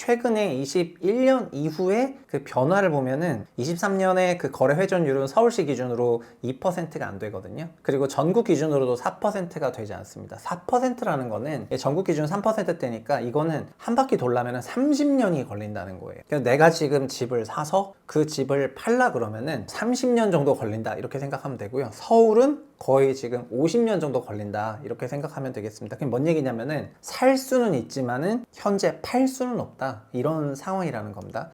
최근에 21년 이후에 그 변화를 보면은 23년에 그 거래 회전율은 서울시 기준으로 2%가 안 되거든요. 그리고 전국 기준으로도 4%가 되지 않습니다. 4%라는 거는 전국 기준 3%대니까 이거는 한 바퀴 돌려면 30년이 걸린다는 거예요. 그래서 내가 지금 집을 사서 그 집을 팔라 그러면은 30년 정도 걸린다 이렇게 생각하면 되고요. 서울은 거의 지금 50년 정도 걸린다 이렇게 생각하면 되겠습니다. 그게 뭔 얘기냐면은 살 수는 있지만은 현재 팔 수는 없다 이런 상황이라는 겁니다.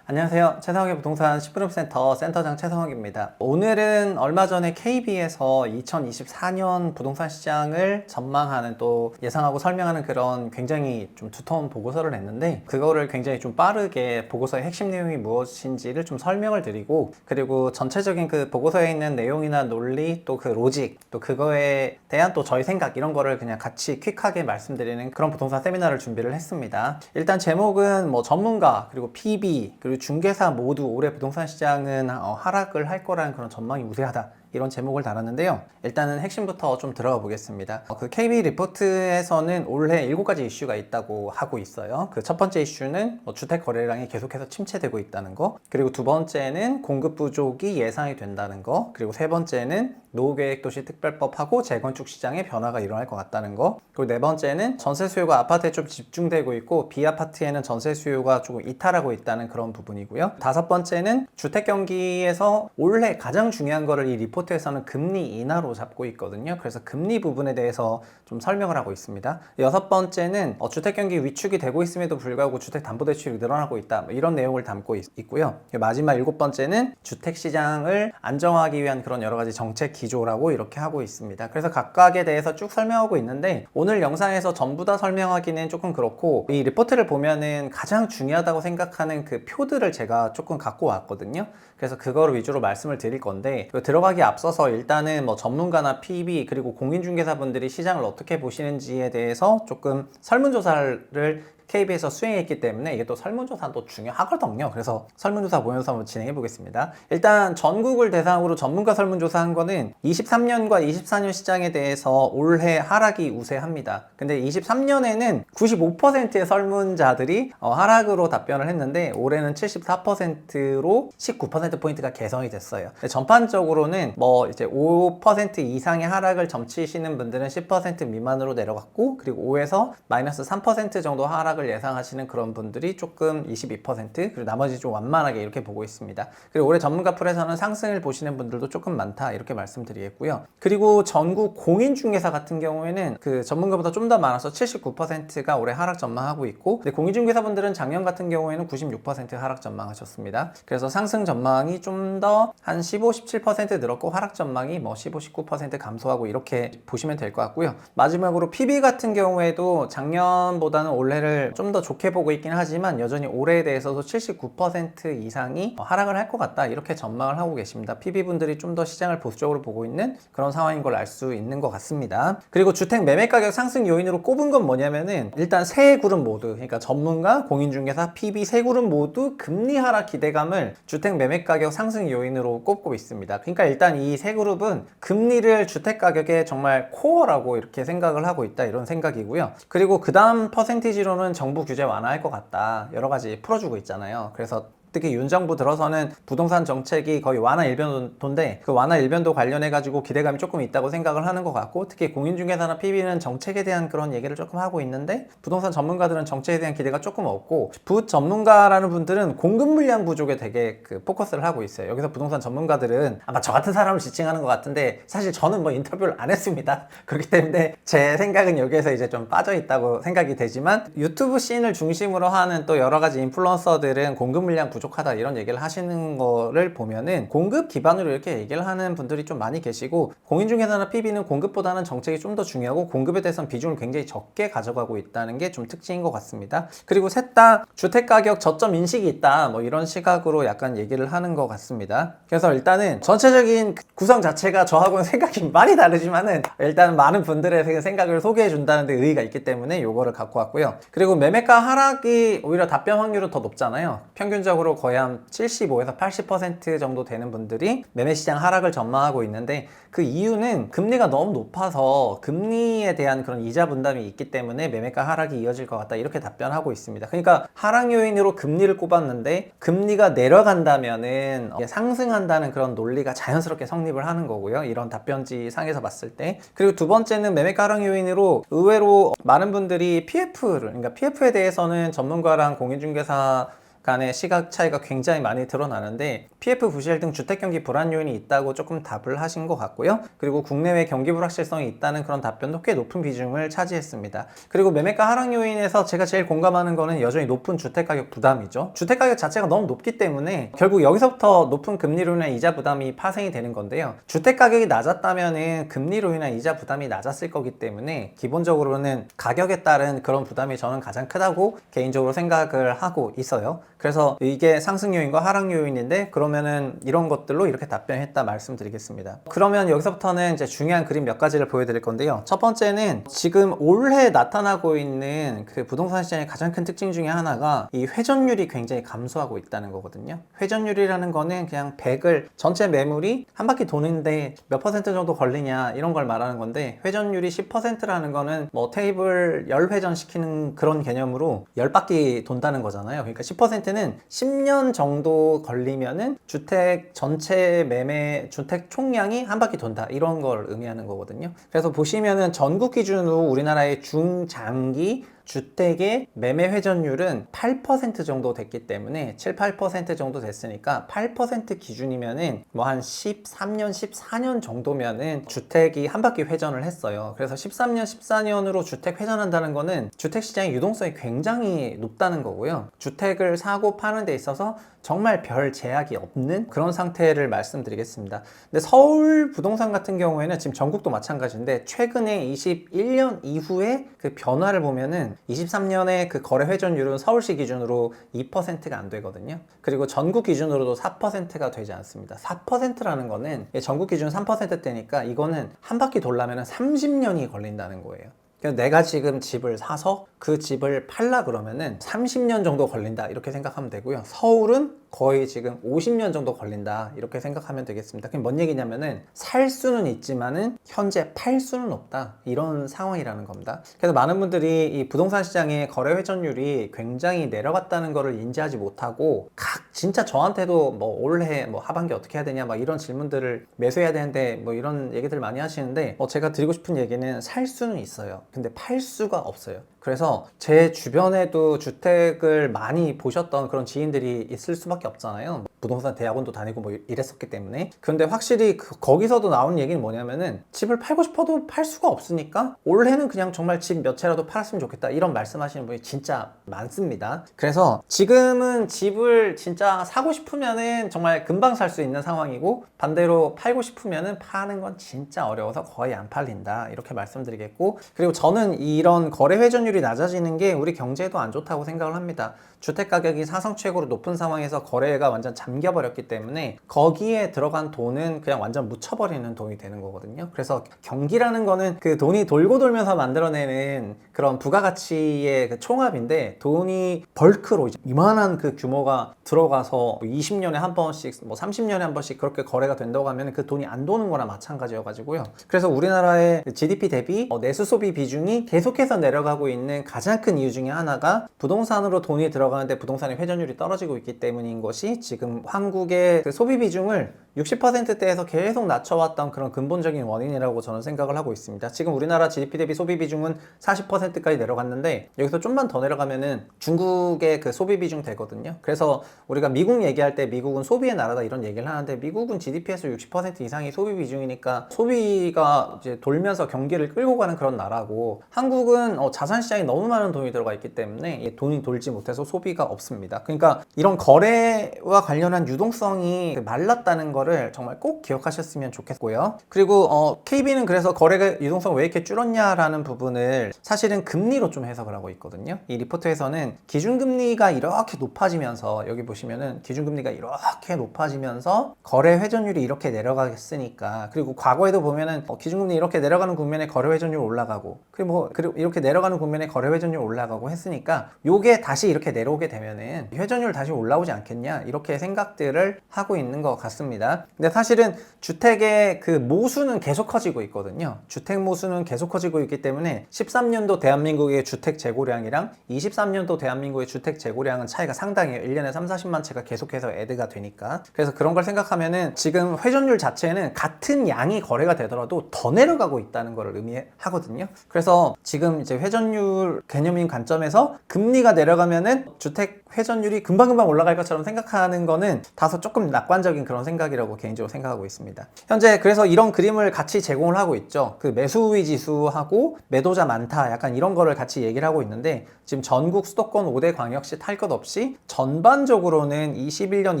안녕하세요. 최상욱의 부동산 10분업 센터 센터장 최상욱입니다. 오늘은 얼마 전에 KB에서 2024년 부동산 시장을 전망하는 또 예상하고 설명하는 그런 굉장히 좀 두터운 보고서를 냈는데 그거를 굉장히 좀 빠르게 보고서의 핵심 내용이 무엇인지를 좀 설명을 드리고 그리고 전체적인 그 보고서에 있는 내용이나 논리 또 그 로직 또 그거에 대한 또 저희 생각 이런 거를 그냥 같이 퀵하게 말씀드리는 그런 부동산 세미나를 준비를 했습니다. 일단 제목은 뭐 전문가 그리고 PB 그리고 중개사 모두 올해 부동산 시장은 어, 하락을 할 거라는 그런 전망이 우세하다. 이런 제목을 달았는데요. 일단은 핵심부터 좀 들어가 보겠습니다. 어, 그 KB 리포트에서는 올해 7가지 이슈가 있다고 하고 있어요. 그 첫 번째 이슈는 뭐 주택 거래량이 계속해서 침체되고 있다는 거. 그리고 두 번째는 공급 부족이 예상이 된다는 거. 그리고 세 번째는 노후계획도시 특별법하고 재건축 시장의 변화가 일어날 것 같다는 거. 그리고 네 번째는 전세 수요가 아파트에 좀 집중되고 있고 비아파트에는 전세 수요가 조금 이탈하고 있다는 그런 부분이고요. 다섯 번째는 주택 경기에서 올해 가장 중요한 거를 이 리포트 에서는 금리 인하로 잡고 있거든요. 그래서 금리 부분에 대해서 좀 설명을 하고 있습니다. 여섯 번째는 어, 주택 경기 위축이 되고 있음에도 불구하고 주택 담보 대출이 늘어나고 있다. 뭐 이런 내용을 담고 있, 고요 마지막 일곱 번째는 주택 시장을 안정화하기 위한 그런 여러 가지 정책 기조라고 이렇게 하고 있습니다. 그래서 각각에 대해서 쭉 설명하고 있는데 오늘 영상에서 전부 다 설명하기는 조금 그렇고 이 리포트를 보면은 가장 중요하다고 생각하는 그 표들을 제가 조금 갖고 왔거든요. 그래서 그거를 위주로 말씀을 드릴 건데 그 들어가기 앞서서 일단은 뭐 전문가나 PB 그리고 공인중개사분들이 시장을 어떻게 보시는지에 대해서 조금 설문조사를 KB에서 수행했기 때문에 이게 또 설문조사도 중요하거든요. 그래서 설문조사 보면서 한번 진행해 보겠습니다. 일단 전국을 대상으로 전문가 설문조사 한 거는 23년과 24년 시장에 대해서 올해 하락이 우세합니다. 근데 23년에는 95%의 설문자들이 어, 하락으로 답변을 했는데 올해는 74%로 19%포인트가 개선이 됐어요. 전반적으로는 뭐 이제 5% 이상의 하락을 점치시는 분들은 10% 미만으로 내려갔고 그리고 5에서 마이너스 3% 정도 하락 하락을 예상하시는 그런 분들이 조금 22% 그리고 나머지 좀 완만하게 이렇게 보고 있습니다. 그리고 올해 전문가 풀에서는 상승을 보시는 분들도 조금 많다 이렇게 말씀드리겠고요. 그리고 전국 공인 중개사 같은 경우에는 그 전문가보다 좀 더 많아서 79%가 올해 하락 전망하고 있고 공인 중개사 분들은 작년 같은 경우에는 96% 하락 전망하셨습니다. 그래서 상승 전망이 좀 더 한 15, 17% 늘었고 하락 전망이 뭐 15, 19% 감소하고 이렇게 보시면 될 것 같고요. 마지막으로 PB 같은 경우에도 작년보다는 올해를 좀 더 좋게 보고 있긴 하지만 여전히 올해에 대해서도 79% 이상이 하락을 할 것 같다 이렇게 전망을 하고 계십니다. PB분들이 좀 더 시장을 보수적으로 보고 있는 그런 상황인 걸 알 수 있는 것 같습니다. 그리고 주택 매매 가격 상승 요인으로 꼽은 건 뭐냐면은 일단 세 그룹 모두 그러니까 전문가, 공인중개사, PB 세 그룹 모두 금리 하락 기대감을 주택 매매 가격 상승 요인으로 꼽고 있습니다. 그러니까 일단 이 세 그룹은 금리를 주택 가격의 정말 코어라고 이렇게 생각을 하고 있다 이런 생각이고요. 그리고 그 다음 퍼센티지로는 정부 규제 완화할 것 같다. 여러 가지 풀어주고 있잖아요. 그래서 특히 윤 정부 들어서는 부동산 정책이 거의 완화 일변도인데 그 완화 일변도 관련해 가지고 기대감이 조금 있다고 생각을 하는 것 같고 특히 공인중개사나 PB는 정책에 대한 그런 얘기를 조금 하고 있는데 부동산 전문가들은 정책에 대한 기대가 조금 없고 부 전문가라는 분들은 공급 물량 부족에 되게 그 포커스를 하고 있어요. 여기서 부동산 전문가들은 아마 저 같은 사람을 지칭하는 것 같은데 사실 저는 뭐 인터뷰를 안 했습니다. 그렇기 때문에 제 생각은 여기에서 이제 좀 빠져 있다고 생각이 되지만 유튜브 씬을 중심으로 하는 또 여러 가지 인플루언서들은 공급 물량 부족 부족하다 이런 얘기를 하시는 거를 보면은 공급 기반으로 이렇게 얘기를 하는 분들이 좀 많이 계시고 공인중개사나 PB는 공급보다는 정책이 좀 더 중요하고 공급에 대해서는 비중을 굉장히 적게 가져가고 있다는 게 좀 특징인 것 같습니다. 그리고 셋 다 주택가격 저점 인식이 있다 뭐 이런 시각으로 약간 얘기를 하는 것 같습니다. 그래서 일단은 전체적인 구성 자체가 저하고는 생각이 많이 다르지만은 일단 많은 분들의 생각을 소개해 준다는 데 의의가 있기 때문에 요거를 갖고 왔고요. 그리고 매매가 하락이 오히려 답변 확률은 더 높잖아요. 평균적으로 거의 한 75에서 80% 정도 되는 분들이 매매 시장 하락을 전망하고 있는데 그 이유는 금리가 너무 높아서 금리에 대한 그런 이자 분담이 있기 때문에 매매가 하락이 이어질 것 같다 이렇게 답변하고 있습니다. 그러니까 하락 요인으로 금리를 꼽았는데 금리가 내려간다면은 이게 상승한다는 그런 논리가 자연스럽게 성립을 하는 거고요. 이런 답변지 상에서 봤을 때 그리고 두 번째는 매매가 하락 요인으로 의외로 많은 분들이 PF를 그러니까 PF에 대해서는 전문가랑 공인중개사 간의 시각 차이가 굉장히 많이 드러나는데 PF 부실 등 주택 경기 불안 요인이 있다고 조금 답을 하신 것 같고요. 그리고 국내외 경기 불확실성이 있다는 그런 답변도 꽤 높은 비중을 차지했습니다. 그리고 매매가 하락 요인에서 제가 제일 공감하는 거는 여전히 높은 주택 가격 부담이죠. 주택 가격 자체가 너무 높기 때문에 결국 여기서부터 높은 금리로 인한 이자 부담이 파생이 되는 건데요. 주택 가격이 낮았다면은 금리로 인한 이자 부담이 낮았을 거기 때문에 기본적으로는 가격에 따른 그런 부담이 저는 가장 크다고 개인적으로 생각을 하고 있어요. 그래서 이게 상승 요인과 하락 요인인데 그러면은 이런 것들로 이렇게 답변했다 말씀드리겠습니다. 그러면 여기서부터는 이제 중요한 그림 몇 가지를 보여드릴 건데요. 첫 번째는 지금 올해 나타나고 있는 그 부동산 시장의 가장 큰 특징 중에 하나가 이 회전율이 굉장히 감소하고 있다는 거거든요. 회전율이라는 거는 그냥 100을 전체 매물이 한 바퀴 도는데 몇 퍼센트 정도 걸리냐 이런 걸 말하는 건데 회전율이 10%라는 거는 뭐 테이블 10회전 시키는 그런 개념으로 10바퀴 돈다는 거잖아요. 그러니까 10%는 10년 정도 걸리면은 주택 전체 매매 주택 총량이 한 바퀴 돈다 이런 걸 의미하는 거거든요. 그래서 보시면은 전국 기준으로 우리나라의 중장기 주택의 매매 회전율은 8% 정도 됐기 때문에 7, 8% 정도 됐으니까 8% 기준이면은 뭐 한 13년, 14년 정도면은 주택이 한 바퀴 회전을 했어요. 그래서 13년, 14년으로 주택 회전한다는 거는 주택 시장의 유동성이 굉장히 높다는 거고요. 주택을 사고 파는 데 있어서 정말 별 제약이 없는 그런 상태를 말씀드리겠습니다. 근데 서울 부동산 같은 경우에는 지금 전국도 마찬가지인데 최근에 21년 이후에 그 변화를 보면은 23년에 그 거래 회전율은 서울시 기준으로 2%가 안 되거든요. 그리고 전국 기준으로도 4%가 되지 않습니다. 4%라는 거는 전국 기준 3%대니까 이거는 한 바퀴 돌려면 30년이 걸린다는 거예요. 내가 지금 집을 사서 그 집을 팔라 그러면은 30년 정도 걸린다 이렇게 생각하면 되고요. 서울은 거의 지금 50년 정도 걸린다 이렇게 생각하면 되겠습니다. 그게 뭔 얘기냐면은 살 수는 있지만은 현재 팔 수는 없다 이런 상황이라는 겁니다. 그래서 많은 분들이 이 부동산 시장의 거래 회전율이 굉장히 내려갔다는 것을 인지하지 못하고 각 진짜 저한테도 뭐 올해 뭐 하반기 어떻게 해야 되냐 막 이런 질문들을 매수해야 되는데 뭐 이런 얘기들 많이 하시는데 어 제가 드리고 싶은 얘기는 살 수는 있어요. 근데 팔 수가 없어요. 그래서 제 주변에도 주택을 많이 보셨던 그런 지인들이 있을 수밖에 없잖아요. 부동산 대학원도 다니고 뭐 이랬었기 때문에. 그런데 확실히 그 거기서도 나오는 얘기는 뭐냐면은 집을 팔고 싶어도 팔 수가 없으니까 올해는 그냥 정말 집 몇 채라도 팔았으면 좋겠다. 이런 말씀하시는 분이 진짜 많습니다. 그래서 지금은 집을 진짜 사고 싶으면은 정말 금방 살 수 있는 상황이고 반대로 팔고 싶으면은 파는 건 진짜 어려워서 거의 안 팔린다. 이렇게 말씀드리겠고 그리고 저는 이런 거래 회전율이 낮아지는 게 우리 경제에도 안 좋다고 생각을 합니다. 주택 가격이 사상 최고로 높은 상황에서 거래가 완전 잠겨버렸기 때문에 거기에 들어간 돈은 그냥 완전 묻혀버리는 돈이 되는 거거든요. 그래서 경기라는 거는 그 돈이 돌고 돌면서 만들어내는 그런 부가가치의 그 총합인데 돈이 벌크로 이만한 그 규모가 들어가서 20년에 한 번씩 뭐 30년에 한 번씩 그렇게 거래가 된다고 하면 그 돈이 안 도는 거나 마찬가지여가지고요. 그래서 우리나라의 GDP 대비 어, 내수 소비 비중이 계속해서 내려가고 있는 가장 큰 이유 중에 하나가 부동산으로 돈이 들어가 는데 부동산의 회전율이 떨어지고 있기 때문인 것이 지금 한국의 그 소비 비중을 60%대에서 계속 낮춰왔던 그런 근본적인 원인이라고 저는 생각을 하고 있습니다. 지금 우리나라 GDP 대비 소비 비중은 40%까지 내려갔는데 여기서 좀만 더 내려가면은 중국의 그 소비 비중 되거든요. 그래서 우리가 미국 얘기할 때 미국은 소비의 나라다 이런 얘기를 하는데 미국은 GDP에서 60% 이상이 소비 비중이니까 소비가 이제 돌면서 경기를 끌고 가는 그런 나라고 한국은 어, 자산 시장에 너무 많은 돈이 들어가 있기 때문에 이 돈이 돌지 못해서 소 비가 없습니다. 그러니까 이런 거래와 관련한 유동성이 말랐다는 걸 거를 정말 꼭 기억하셨으면 좋겠고요. 그리고 어, KB는 그래서 거래 유동성 왜 이렇게 줄었냐라는 부분을 사실은 금리로 좀 해석을 하고 있거든요. 이 리포트에서는 기준금리가 이렇게 높아지면서 여기 보시면은 기준금리가 이렇게 높아지면서 거래 회전율이 이렇게 내려가겠으니까 그리고 과거에도 보면은 어, 기준금리 이렇게 내려가는 국면에 거래 회전율 올라가고 그리고 뭐 그리고 이렇게 내려가는 국면에 거래 회전율 올라가고 했으니까 요게 다시 이렇게 내려 오게 되면은 회전율 다시 올라오지 않겠냐 이렇게 생각들을 하고 있는 것 같습니다. 근데 사실은 주택의 그 모수는 계속 커지고 있거든요. 주택 모수는 계속 커지고 있기 때문에 13년도 대한민국의 주택 재고량이랑 23년도 대한민국의 주택 재고량은 차이가 상당해요. 1년에 3, 40만 채가 계속해서 애드가 되니까. 그래서 그런 걸 생각하면은 지금 회전율 자체는 같은 양이 거래가 되더라도 더 내려가고 있다는 걸 의미하거든요. 그래서 지금 이제 회전율 개념인 관점에서 금리가 내려가면은 주택 회전율이 금방금방 올라갈 것처럼 생각하는 거는 다소 조금 낙관적인 그런 생각이라고 개인적으로 생각하고 있습니다. 현재 그래서 이런 그림을 같이 제공을 하고 있죠. 그 매수 우위 지수하고 매도자 많다 약간 이런 거를 같이 얘기를 하고 있는데 지금 전국 수도권 5대 광역시 탈 것 없이 전반적으로는 21년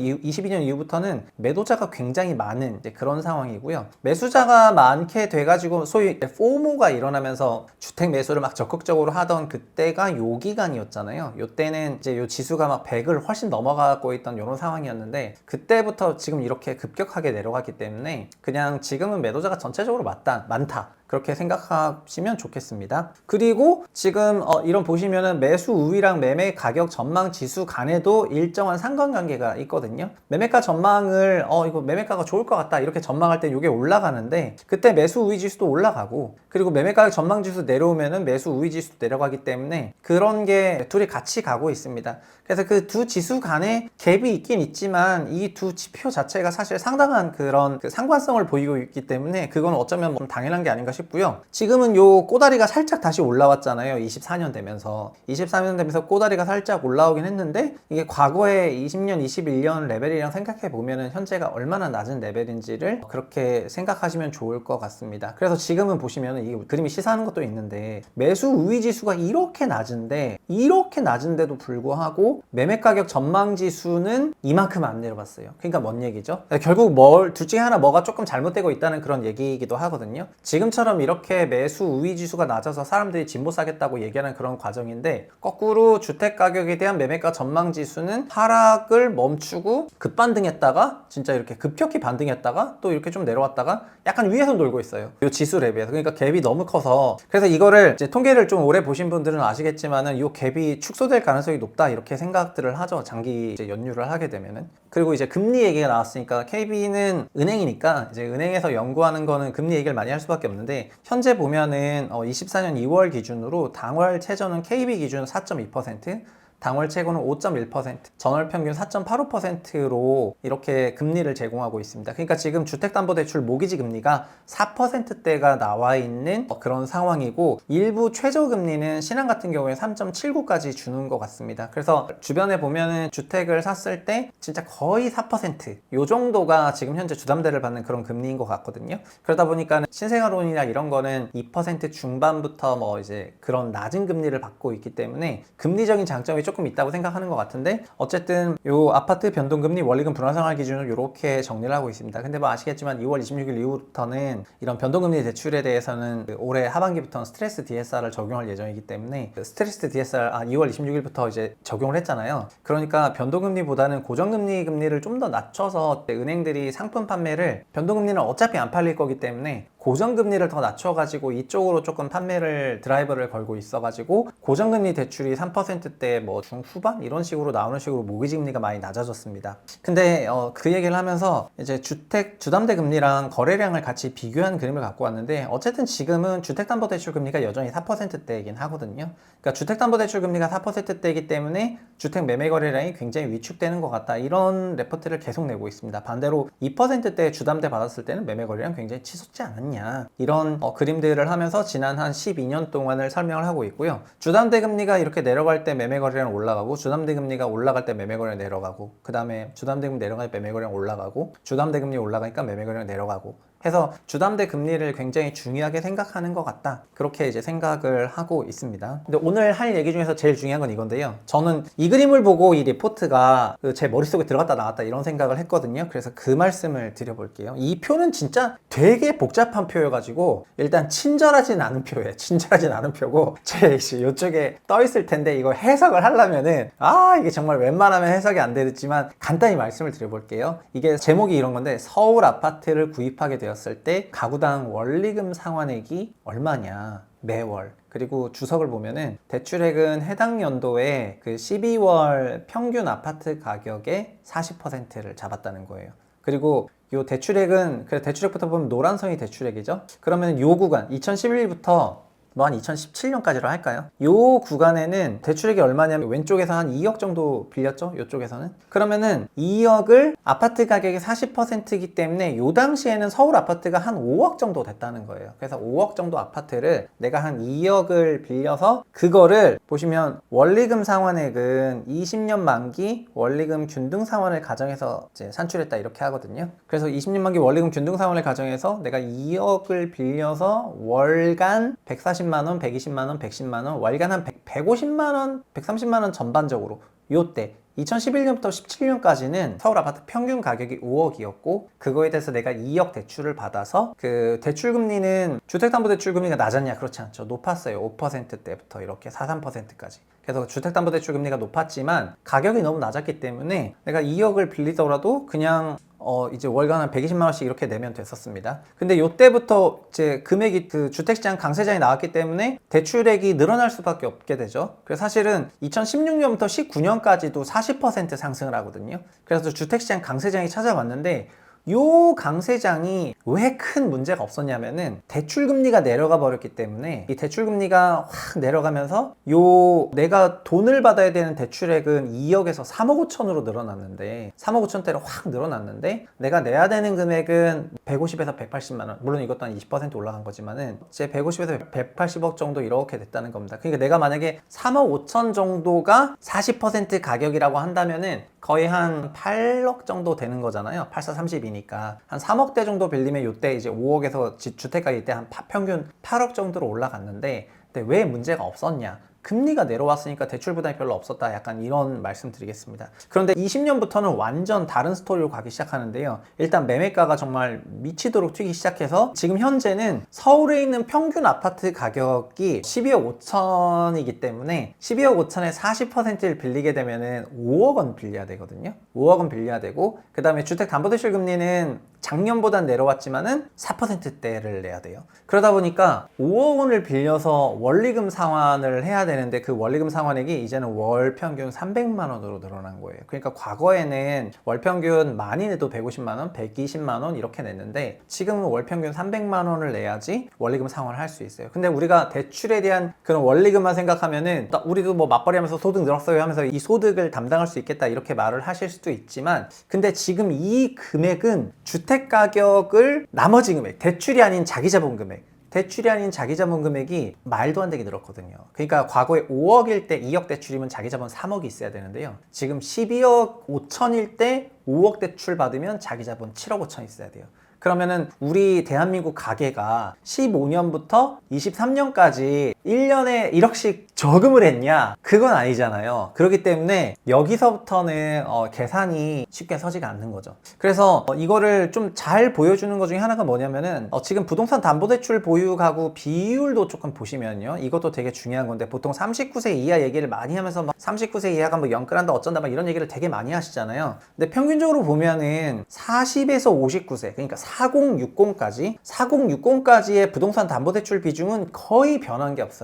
이후, 22년 이후부터는 매도자가 굉장히 많은 그런 상황이고요. 매수자가 많게 돼가지고 소위 포모가 일어나면서 주택 매수를 막 적극적으로 하던 그때가 요 기간이었잖아요. 요 때는 이제 요 지수가 막 100을 훨씬 넘어가고 있던 이런 상황이었는데 그때부터 지금 이렇게 급격하게 내려갔기 때문에 그냥 지금은 매도자가 전체적으로 맞다, 많다. 그렇게 생각하시면 좋겠습니다. 그리고 지금 어, 이런 보시면은 매수 우위랑 매매 가격 전망 지수 간에도 일정한 상관관계가 있거든요. 매매가 전망을 어 이거 매매가가 좋을 것 같다 이렇게 전망할 때 이게 올라가는데 그때 매수 우위 지수도 올라가고 그리고 매매 가격 전망 지수 내려오면은 매수 우위 지수도 내려가기 때문에 그런 게 둘이 같이 가고 있습니다. 그래서 그 두 지수 간에 갭이 있긴 있지만 이 두 지표 자체가 사실 상당한 그런 그 상관성을 보이고 있기 때문에 그건 어쩌면 뭐 당연한 게 아닌가 싶고요. 지금은 요 꼬다리가 살짝 다시 올라왔잖아요. 24년 되면서 24년 되면서 꼬다리가 살짝 올라오긴 했는데 이게 과거에 20년, 21년 레벨이랑 생각해 보면은 현재가 얼마나 낮은 레벨인지를 그렇게 생각하시면 좋을 것 같습니다. 그래서 지금은 보시면은 이게 그림이 시사하는 것도 있는데 매수 우위 지수가 이렇게 낮은데 이렇게 낮은데도 불구하고 매매 가격 전망 지수는 이만큼 안 내려갔어요. 그러니까 뭔 얘기죠? 결국 뭘 둘 중에 하나 뭐가 조금 잘못되고 있다는 그런 얘기이기도 하거든요. 지금처럼 이렇게 매수 우위 지수가 낮아서 사람들이 진보 사겠다고 얘기하는 그런 과정인데 거꾸로 주택 가격에 대한 매매가 전망 지수는 하락을 멈추고 급반등했다가 진짜 이렇게 급격히 반등했다가 또 이렇게 좀 내려왔다가 약간 위에서 놀고 있어요. 이 지수 랩에서 그러니까 갭이 너무 커서 그래서 이거를 이제 통계를 좀 오래 보신 분들은 아시겠지만은 이 갭이 축소될 가능성이 높다 이렇게 생각들을 하죠. 장기 이제 연유를 하게 되면은 그리고 이제 금리 얘기가 나왔으니까 KB는 은행이니까 이제 은행에서 연구하는 거는 금리 얘기를 많이 할 수밖에 없는데 현재 보면은 어 24년 2월 기준으로 당월 최저는 KB 기준 4.2% 당월 최고는 5.1%, 전월 평균 4.85%로 이렇게 금리를 제공하고 있습니다. 그러니까 지금 주택담보대출 모기지 금리가 4%대가 나와 있는 그런 상황이고 일부 최저금리는 신한 같은 경우에 3.79까지 주는 것 같습니다. 그래서 주변에 보면은 주택을 샀을 때 진짜 거의 4%요 정도가 지금 현재 주담대를 받는 그런 금리인 것 같거든요. 그러다 보니까 신생아론이나 이런 거는 2% 중반부터 뭐 이제 그런 낮은 금리를 받고 있기 때문에 금리적인 장점이 조금 있다고 생각하는 것 같은데 어쨌든 요 아파트 변동금리 원리금 불안생활 기준을 이렇게 정리를 하고 있습니다. 근데 뭐 아시겠지만 2월 26일 이후부터는 이런 변동금리 대출에 대해서는 그 올해 하반기부터는 스트레스 DSR을 적용할 예정이기 때문에 그 스트레스 DSR 아 2월 26일부터 이제 적용을 했잖아요. 그러니까 변동금리보다는 고정금리 금리를 좀 더 낮춰서 은행들이 상품 판매를 변동금리는 어차피 안 팔릴 거기 때문에 고정금리를 더 낮춰가지고 이쪽으로 조금 판매를 드라이버를 걸고 있어가지고 고정금리 대출이 3%대 뭐 중후반 이런 식으로 나오는 식으로 모기지 금리가 많이 낮아졌습니다. 근데 어, 그 얘기를 하면서 이제 주택 주담대 금리랑 거래량을 같이 비교한 그림을 갖고 왔는데 어쨌든 지금은 주택담보대출 금리가 여전히 4%대이긴 하거든요. 그러니까 주택담보대출 금리가 4%대이기 때문에 주택 매매 거래량이 굉장히 위축되는 것 같다 이런 레포트를 계속 내고 있습니다. 반대로 2%대 주담대 받았을 때는 매매 거래량 굉장히 치솟지 않았냐. 이런 어, 그림들을 하면서 지난 한 12년 동안을 설명을 하고 있고요. 주담대 금리가 이렇게 내려갈 때 매매 거래량 올라가고 주담대 금리가 올라갈 때 매매 거래량 내려가고 그 다음에 주담대 금리 내려갈 때 매매 거래량 올라가고 주담대 금리 올라가니까 매매 거래량 내려가고 해서 주담대 금리를 굉장히 중요하게 생각하는 것 같다. 그렇게 이제 생각을 하고 있습니다. 근데 오늘 할 얘기 중에서 제일 중요한 건 이건데요. 저는 이 그림을 보고 이 리포트가 그제 머릿속에 들어갔다 나왔다 이런 생각을 했거든요. 그래서 그 말씀을 드려볼게요. 이 표는 진짜 되게 복잡한 표여가지고 일단 친절하진 않은 표예요. 친절하진 않은 표고 제 이쪽에 떠 있을 텐데 이거 해석을 하려면은 아 이게 정말 웬만하면 해석이 안 되겠지만 간단히 말씀을 드려볼게요. 이게 제목이 이런 건데 서울 아파트를 구입하게 되었 을 때 가구당 원리금 상환액이 얼마냐 매월 그리고 주석을 보면은 대출액은 해당 연도에 그 12월 평균 아파트 가격의 40%를 잡았다는 거예요. 그리고 요 대출액은 그래 대출액부터 보면 노란선이 대출액이죠. 그러면 요 구간 2011부터 뭐 한 2017년까지로 할까요? 요 구간에는 대출액이 얼마냐면 왼쪽에서 한 2억 정도 빌렸죠? 요쪽에서는. 그러면은 2억을 아파트 가격의 40%이기 때문에 요 당시에는 서울 아파트가 한 5억 정도 됐다는 거예요. 그래서 5억 정도 아파트를 내가 한 2억을 빌려서 그거를 보시면 원리금 상환액은 20년 만기 원리금 균등 상환을 가정해서 이제 산출했다 이렇게 하거든요. 그래서 20년 만기 원리금 균등 상환을 가정해서 내가 2억을 빌려서 월간 140만 원, 120만 원, 110만 원, 월간 한 100, 150만 원, 130만 원 전반적으로 요때 2011년부터 17년까지는 서울 아파트 평균 가격이 5억이었고 그거에 대해서 내가 2억 대출을 받아서 그 대출 금리는 주택담보대출 금리가 낮았냐? 그렇지 않죠. 높았어요. 5%대부터 이렇게 4, 3%까지 그래서 주택담보대출 금리가 높았지만 가격이 너무 낮았기 때문에 내가 2억을 빌리더라도 그냥 어 이제 월간 한 120만 원씩 이렇게 내면 됐었습니다. 근데 요때부터 이제 금액이 그 주택시장 강세장이 나왔기 때문에 대출액이 늘어날 수밖에 없게 되죠. 그래서 사실은 2016년부터 19년까지도 40% 상승을 하거든요. 그래서 주택시장 강세장이 찾아왔는데 요 강세장이 왜 큰 문제가 없었냐면은 대출 금리가 내려가 버렸기 때문에 이 대출 금리가 확 내려가면서 요 내가 돈을 받아야 되는 대출액은 2억에서 3억 5천으로 늘어났는데 3억 5천대로 확 늘어났는데 내가 내야 되는 금액은 150에서 180만 원 물론 이것도 한 20% 올라간 거지만은 이제 150에서 180억 정도 이렇게 됐다는 겁니다. 그러니까 내가 만약에 3억 5천 정도가 40% 가격이라고 한다면은 거의 한 8억 정도 되는 거잖아요. 84, 30이니까. 한 3억대 정도 빌리면 요때 이제 5억에서 주택가격이 때한 평균 8억 정도로 올라갔는데 근데 왜 문제가 없었냐? 금리가 내려왔으니까 대출 부담이 별로 없었다. 약간 이런 말씀 드리겠습니다. 그런데 20년부터는 완전 다른 스토리로 가기 시작하는데요. 일단 매매가가 정말 미치도록 튀기 시작해서 지금 현재는 서울에 있는 평균 아파트 가격이 12억 5천이기 때문에 12억 5천에 40%를 빌리게 되면은 5억 원 빌려야 되거든요. 5억 원 빌려야 되고 그 다음에 주택담보대출 금리는 작년보단 내려왔지만은 4%대를 내야 돼요. 그러다 보니까 5억 원을 빌려서 원리금 상환을 해야 되는데 그 원리금 상환액이 이제는 월 평균 300만 원으로 늘어난 거예요. 그러니까 과거에는 월 평균 많이 내도 150만 원, 120만 원 이렇게 냈는데 지금은 월 평균 300만 원을 내야지 원리금 상환을 할 수 있어요. 근데 우리가 대출에 대한 그런 원리금만 생각하면은 나- 우리도 뭐 맞벌이 하면서 소득 늘었어요 하면서 이 소득을 담당할 수 있겠다 이렇게 말을 하실 수도 있지만 근데 지금 이 금액은 주택 가격을 나머지 금액, 대출이 아닌 자기 자본 금액 대출이 아닌 자기 자본 금액이 말도 안 되게 늘었거든요. 그러니까 과거에 5억일 때 2억 대출이면 자기 자본 3억이 있어야 되는데요. 지금 12억 5천일 때 5억 대출 받으면 자기 자본 7억 5천 있어야 돼요. 그러면은 우리 대한민국 가계가 15년부터 23년까지 1년에 1억씩 저금을 했냐? 그건 아니잖아요. 그렇기 때문에 여기서부터는 어, 계산이 쉽게 서지가 않는 거죠. 그래서 어, 이거를 좀 잘 보여주는 것 중에 하나가 뭐냐면은 어, 지금 부동산 담보대출 보유 가구 비율도 조금 보시면요. 이것도 되게 중요한 건데 보통 39세 이하 얘기를 많이 하면서 막 39세 이하가 뭐 영끌한다 어쩐다 막 이런 얘기를 되게 많이 하시잖아요. 근데 평균적으로 보면은 40에서 59세 그러니까 4060까지 4060까지의 부동산 담보대출 비중은 거의 변한 게 없어요.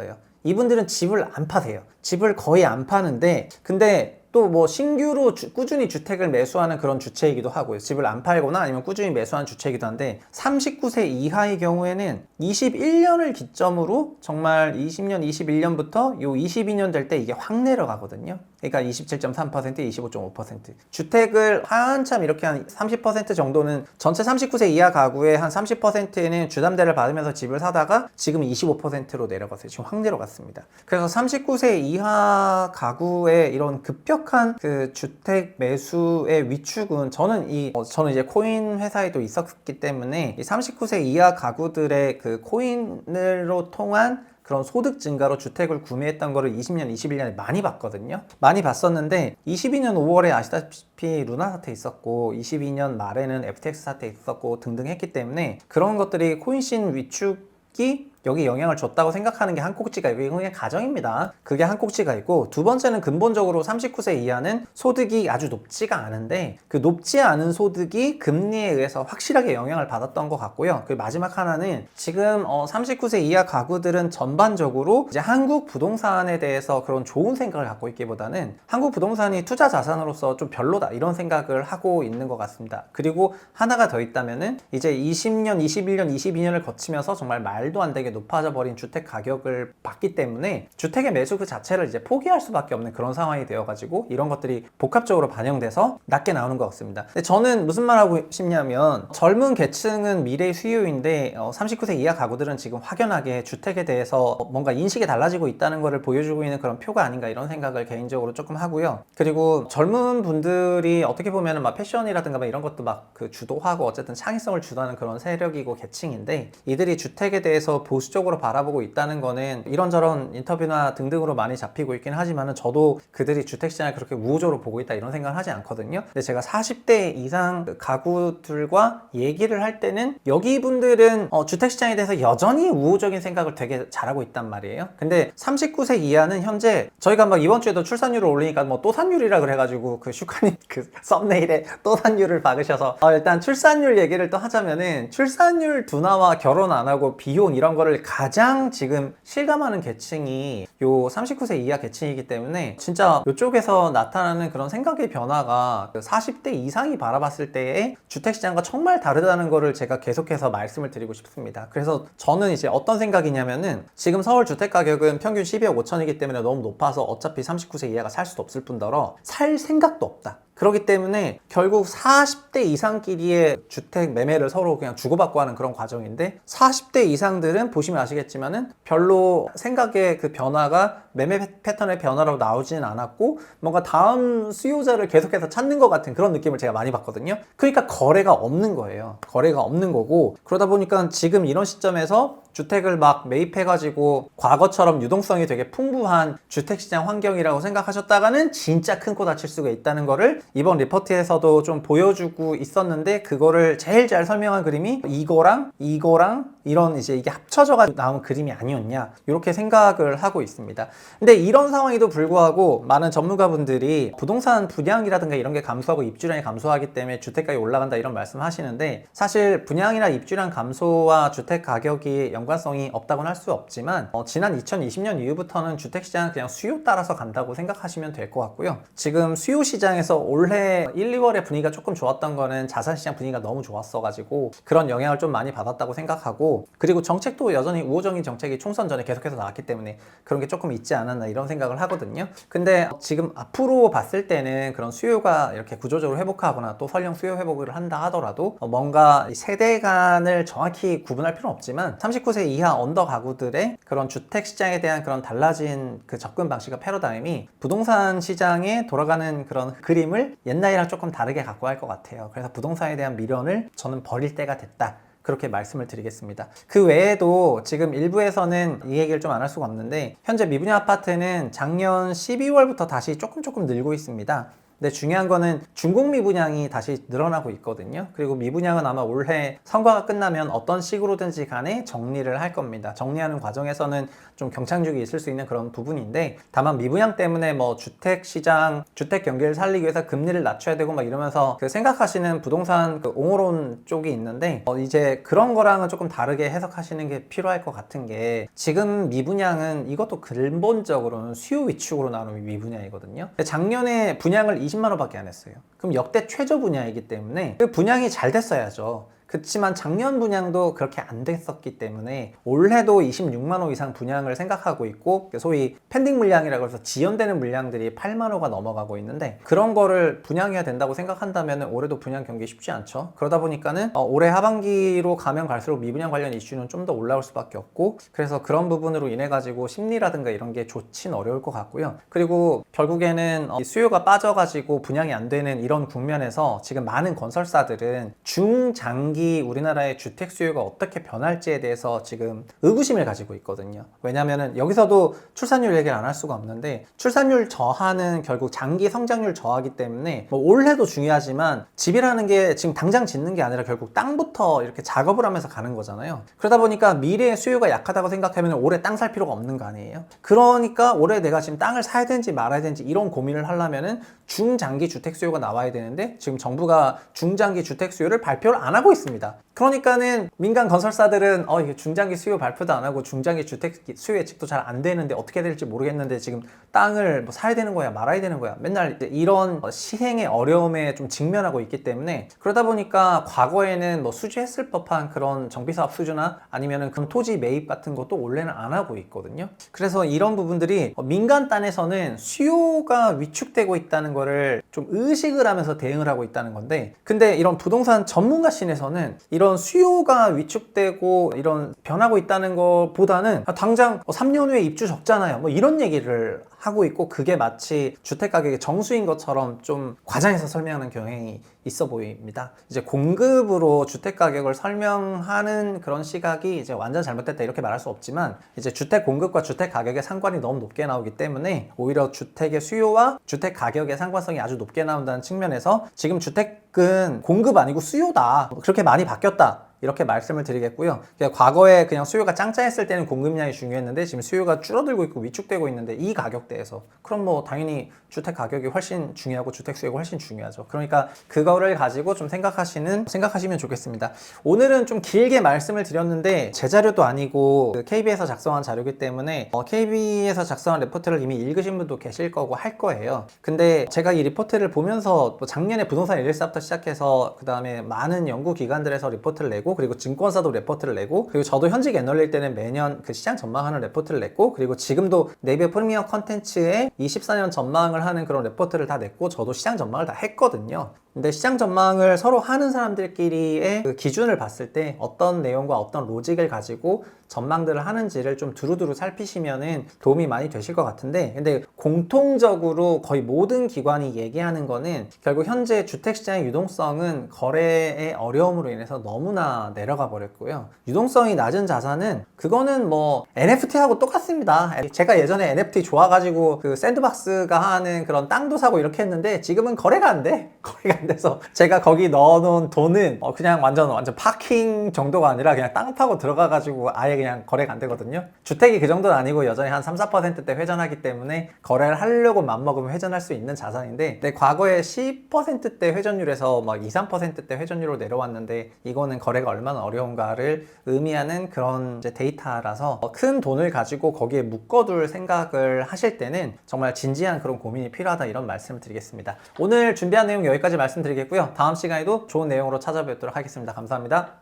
이분들은 집을 안 파세요. 집을 거의 안 파는데 근데 또 뭐 신규로 주- 꾸준히 주택을 매수하는 그런 주체이기도 하고요. 집을 안 팔거나 아니면 꾸준히 매수하는 주체이기도 한데 39세 이하의 경우에는 21년을 기점으로 정말 20년, 21년부터 요 22년 될 때 이게 확 내려가거든요. 그러니까 27.3%, 25.5%. 주택을 한참 이렇게 한 30% 정도는 전체 39세 이하 가구의 한 30%는 주담대를 받으면서 집을 사다가 지금 25%로 내려갔어요. 지금 확 내려갔습니다. 그래서 39세 이하 가구의 이런 급격한 그 주택 매수의 위축은 저는 이 어, 저는 이제 코인 회사에도 있었기 때문에 이 39세 이하 가구들의 그 코인으로 통한 그런 소득 증가로 주택을 구매했던 거를 20년, 21년에 많이 봤거든요. 많이 봤었는데 22년 5월에 아시다시피 루나 사태 있었고 22년 말에는 FTX 사태 있었고 등등 했기 때문에 그런 것들이 코인신 위축이 여기 영향을 줬다고 생각하는 게 한 꼭지가 있고 이건 그냥 가정입니다. 그게 한 꼭지가 있고 두 번째는 근본적으로 39세 이하는 소득이 아주 높지가 않은데 그 높지 않은 소득이 금리에 의해서 확실하게 영향을 받았던 것 같고요. 그 마지막 하나는 지금 어 39세 이하 가구들은 전반적으로 이제 한국 부동산에 대해서 그런 좋은 생각을 갖고 있기보다는 한국 부동산이 투자 자산으로서 좀 별로다 이런 생각을 하고 있는 것 같습니다. 그리고 하나가 더 있다면은 이제 20년, 21년, 22년을 거치면서 정말 말도 안 되게 높아져 버린 주택 가격을 봤기 때문에 주택의 매수 그 자체를 이제 포기할 수밖에 없는 그런 상황이 되어가지고 이런 것들이 복합적으로 반영돼서 낮게 나오는 것 같습니다. 근데 저는 무슨 말 하고 싶냐면 젊은 계층은 미래의 수요인데 어, 39세 이하 가구들은 지금 확연하게 주택에 대해서 뭔가 인식이 달라지고 있다는 것을 보여주고 있는 그런 표가 아닌가 이런 생각을 개인적으로 조금 하고요. 그리고 젊은 분들이 어떻게 보면은 막 패션이라든가 막 이런 것도 막 그 주도하고 어쨌든 창의성을 주도하는 그런 세력이고 계층인데 이들이 주택에 대해서 보 수적으로 바라보고 있다는 거는 이런저런 인터뷰나 등등으로 많이 잡히고 있긴 하지만은 저도 그들이 주택 시장을 그렇게 우호적으로 보고 있다 이런 생각을 하지 않거든요. 근데 제가 40대 이상 가구들과 얘기를 할 때는 여기 분들은 어, 주택 시장에 대해서 여전히 우호적인 생각을 되게 잘하고 있단 말이에요. 근데 39세 이하는 현재 저희가 막 이번 주에도 출산율을 올리니까 뭐 또산율이라 그래가지고 그 슈카님 그 썸네일에 또산율을 박으셔서 어, 일단 출산율 얘기를 또 하자면은 출산율 둔화와 결혼 안 하고 비혼 이런 거를 가장 지금 실감하는 계층이 요 39세 이하 계층이기 때문에 진짜 이쪽에서 나타나는 그런 생각의 변화가 그 40대 이상이 바라봤을 때의 주택시장과 정말 다르다는 거를 제가 계속해서 말씀을 드리고 싶습니다. 그래서 저는 이제 어떤 생각이냐면은 지금 서울 주택 가격은 평균 12억 5천이기 때문에 너무 높아서 어차피 39세 이하가 살 수도 없을 뿐더러 살 생각도 없다. 그렇기 때문에 결국 40대 이상끼리의 주택 매매를 서로 그냥 주고받고 하는 그런 과정인데 40대 이상들은 보시면 아시겠지만은 별로 생각의 그 변화가 매매 패- 패턴의 변화로 나오지는 않았고 뭔가 다음 수요자를 계속해서 찾는 것 같은 그런 느낌을 제가 많이 받거든요. 그러니까 거래가 없는 거예요. 거래가 없는 거고 그러다 보니까 지금 이런 시점에서 주택을 막 매입해가지고 과거처럼 유동성이 되게 풍부한 주택시장 환경이라고 생각하셨다가는 진짜 큰 코 다칠 수가 있다는 거를 이번 리포트에서도 좀 보여주고 있었는데 그거를 제일 잘 설명한 그림이 이거랑 이거랑 이런 이제 이게 합쳐져 가지고 나온 그림이 아니었냐 이렇게 생각을 하고 있습니다. 근데 이런 상황에도 불구하고 많은 전문가분들이 부동산 분양이라든가 이런 게 감소하고 입주량이 감소하기 때문에 주택가격이 올라간다 이런 말씀 하시는데 사실 분양이나 입주량 감소와 주택 가격이 연관성이 없다고는 할 수 없지만 어, 지난 2020년 이후부터는 주택시장은 그냥 수요 따라서 간다고 생각하시면 될 것 같고요. 지금 수요 시장에서 올해 1, 2월에 분위기가 조금 좋았던 거는 자산 시장 분위기가 너무 좋았어 가지고 그런 영향을 좀 많이 받았다고 생각하고 그리고 정책도 여전히 우호적인 정책이 총선 전에 계속해서 나왔기 때문에 그런 게 조금 있지 않았나 이런 생각을 하거든요. 근데 지금 앞으로 봤을 때는 그런 수요가 이렇게 구조적으로 회복하거나 또 설령 수요 회복을 한다 하더라도 어, 뭔가 이 세대 간을 정확히 구분할 필요는 없지만 39세 이하 언더 가구들의 그런 주택 시장에 대한 그런 달라진 그 접근 방식과 패러다임이 부동산 시장에 돌아가는 그런 그림을 옛날이랑 조금 다르게 갖고 갈 것 같아요. 그래서 부동산에 대한 미련을 저는 버릴 때가 됐다. 그렇게 말씀을 드리겠습니다. 그 외에도 지금 일부에서는 이 얘기를 좀 안 할 수가 없는데 현재 미분양 아파트는 작년 12월부터 다시 조금 조금 늘고 있습니다. 근데 중요한 거는 중공 미분양이 다시 늘어나고 있거든요. 그리고 미분양은 아마 올해 선거가 끝나면 어떤 식으로든지 간에 정리를 할 겁니다. 정리하는 과정에서는 좀 경착륙이 있을 수 있는 그런 부분인데 다만 미분양 때문에 뭐 주택 시장, 주택 경기를 살리기 위해서 금리를 낮춰야 되고 막 이러면서 그 생각하시는 부동산 그 옹호론 쪽이 있는데 어 이제 그런 거랑은 조금 다르게 해석하시는 게 필요할 것 같은 게 지금 미분양은 이것도 근본적으로는 수요 위축으로 나오는 미분양이거든요. 작년에 분양을 20만 원밖에 안 했어요. 그럼 역대 최저 분양이기 때문에 그 분양이 잘 됐어야죠. 그렇지만 작년 분양도 그렇게 안 됐었기 때문에 올해도 26만 호 이상 분양을 생각하고 있고 소위 펜딩 물량이라고 해서 지연되는 물량들이 8만 호가 넘어가고 있는데 그런 거를 분양해야 된다고 생각한다면 올해도 분양 경기 쉽지 않죠. 그러다 보니까는 어, 올해 하반기로 가면 갈수록 미분양 관련 이슈는 좀 더 올라올 수밖에 없고 그래서 그런 부분으로 인해 가지고 심리라든가 이런 게 좋진 어려울 것 같고요. 그리고 결국에는 어, 이 수요가 빠져가지고 분양이 안 되는 이런 국면에서 지금 많은 건설사들은 중장기 우리나라의 주택 수요가 어떻게 변할지에 대해서 지금 의구심을 가지고 있거든요. 왜냐하면 여기서도 출산율 얘기를 안 할 수가 없는데 출산율 저하는 결국 장기 성장률 저하기 때문에 뭐 올해도 중요하지만 집이라는 게 지금 당장 짓는 게 아니라 결국 땅부터 이렇게 작업을 하면서 가는 거잖아요. 그러다 보니까 미래의 수요가 약하다고 생각하면 올해 땅 살 필요가 없는 거 아니에요. 그러니까 올해 내가 지금 땅을 사야 되는지 말아야 되는지 이런 고민을 하려면은 중장기 주택 수요가 나와야 되는데 지금 정부가 중장기 주택 수요를 발표를 안 하고 있습니다. 있습니다. 그러니까는 민간 건설사들은 어 이게 중장기 수요 발표도 안 하고 중장기 주택 수요 예측도 잘 안 되는데 어떻게 될지 모르겠는데 지금 땅을 뭐 사야 되는 거야 말아야 되는 거야 맨날 이런 어, 시행의 어려움에 좀 직면하고 있기 때문에 그러다 보니까 과거에는 뭐 수주했을 법한 그런 정비사업 수주나 아니면은 그런 토지 매입 같은 것도 원래는 안 하고 있거든요. 그래서 이런 부분들이 어, 민간 단에서는 수요가 위축되고 있다는 거를 좀 의식을 하면서 대응을 하고 있다는 건데 근데 이런 부동산 전문가 씬에서는 이런 수요가 위축되고 이런 변하고 있다는 것보다는 아, 당장 3년 후에 입주 적잖아요. 뭐 이런 얘기를 하고 있고 그게 마치 주택 가격의 정수인 것처럼 좀 과장해서 설명하는 경향이 있어 보입니다. 이제 공급으로 주택 가격을 설명하는 그런 시각이 이제 완전 잘못됐다 이렇게 말할 수 없지만 이제 주택 공급과 주택 가격의 상관이 너무 높게 나오기 때문에 오히려 주택의 수요와 주택 가격의 상관성이 아주 높게 나온다는 측면에서 지금 주택 은 공급 아니고 수요다. 그렇게 많이 바뀌었다. 이렇게 말씀을 드리겠고요. 과거에 그냥 수요가 짱짱했을 때는 공급량이 중요했는데 지금 수요가 줄어들고 있고 위축되고 있는데 이 가격대에서 그럼 뭐 당연히 주택 가격이 훨씬 중요하고 주택 수요가 훨씬 중요하죠. 그러니까 그거를 가지고 좀 생각하시는 생각하시면 좋겠습니다. 오늘은 좀 길게 말씀을 드렸는데 제 자료도 아니고 그 KB에서 작성한 자료이기 때문에 어, KB에서 작성한 레포트를 이미 읽으신 분도 계실 거고 할 거예요. 근데 제가 이 리포트를 보면서 뭐 작년에 부동산 114부터 시작해서 그 다음에 많은 연구 기관들에서 리포트를 내고 그리고 증권사도 레포트를 내고 그리고 저도 현직 애널릴 때는 매년 그 시장 전망하는 레포트를 냈고 그리고 지금도 네이버 프리미엄 컨텐츠에 24년 전망을 하는 그런 레포트를 다 냈고 저도 시장 전망을 다 했거든요. 근데 시장 전망을 서로 하는 사람들끼리의 그 기준을 봤을 때 어떤 내용과 어떤 로직을 가지고 전망들을 하는지를 좀 두루두루 살피시면은 도움이 많이 되실 것 같은데 근데 공통적으로 거의 모든 기관이 얘기하는 거는 결국 현재 주택시장의 유동성은 거래의 어려움으로 인해서 너무나 내려가 버렸고요. 유동성이 낮은 자산은 그거는 뭐 NFT하고 똑같습니다. 제가 예전에 NFT 좋아가지고 그 샌드박스가 하는 그런 땅도 사고 이렇게 했는데 지금은 거래가 안 돼. 거래가 안 돼서 제가 거기 넣어놓은 돈은 어 그냥 완전 완전 파킹 정도가 아니라 그냥 땅 파고 들어가가지고 아예 그냥 거래가 안 되거든요. 주택이 그 정도는 아니고 여전히 한 3, 4%대 회전하기 때문에 거래를 하려고 맘먹으면 회전할 수 있는 자산인데 근데 과거에 10%대 회전율에서 막 2, 3%대 회전율로 내려왔는데 이거는 거래가 얼마나 어려운가를 의미하는 그런 데이터라서 어, 큰 돈을 가지고 거기에 묶어둘 생각을 하실 때는 정말 진지한 그런 고민이 필요하다 이런 말씀을 드리겠습니다. 오늘 준비한 내용 여기까지 말씀드리겠고요. 다음 시간에도 좋은 내용으로 찾아뵙도록 하겠습니다. 감사합니다.